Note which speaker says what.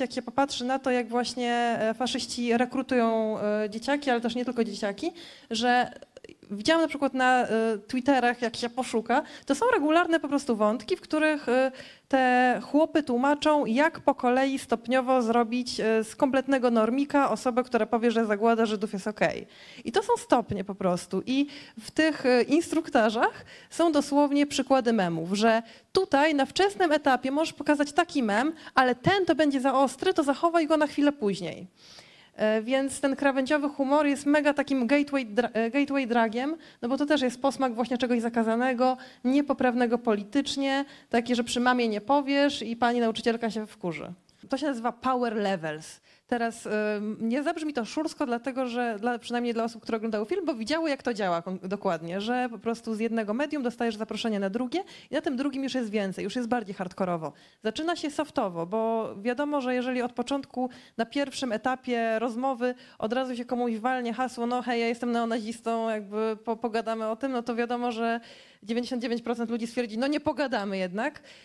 Speaker 1: Jak się popatrzy na to, jak właśnie e, faszyści rekrutują e, dzieciaki, ale też nie tylko dzieciaki, że widziałam na przykład na e, Twitterach, jak się poszuka, to są regularne po prostu wątki, w których e, te chłopy tłumaczą, jak po kolei stopniowo zrobić e, z kompletnego normika osobę, która powie, że zagłada Żydów jest okej. I to są stopnie po prostu. I w tych instruktażach są dosłownie przykłady memów, że tutaj na wczesnym etapie możesz pokazać taki mem, ale ten to będzie za ostry, to zachowaj go na chwilę później. E, Więc ten krawędziowy humor jest mega takim gateway, e, gateway dragiem, no bo to też jest posmak właśnie czegoś zakazanego, niepoprawnego politycznie, takie, że przy mamie nie powiesz i pani nauczycielka się wkurzy. To się nazywa power levels. Teraz y, nie zabrzmi to szursko, dlatego że dla, przynajmniej dla osób, które oglądały film, bo widziały, jak to działa dokładnie, że po prostu z jednego medium dostajesz zaproszenie na drugie i na tym drugim już jest więcej, już jest bardziej hardkorowo. Zaczyna się softowo, bo wiadomo, że jeżeli od początku na pierwszym etapie rozmowy od razu się komuś walnie hasło, no hej, ja jestem neonazistą, jakby po, pogadamy o tym, no to wiadomo, że 99% ludzi stwierdzi, no nie pogadamy jednak.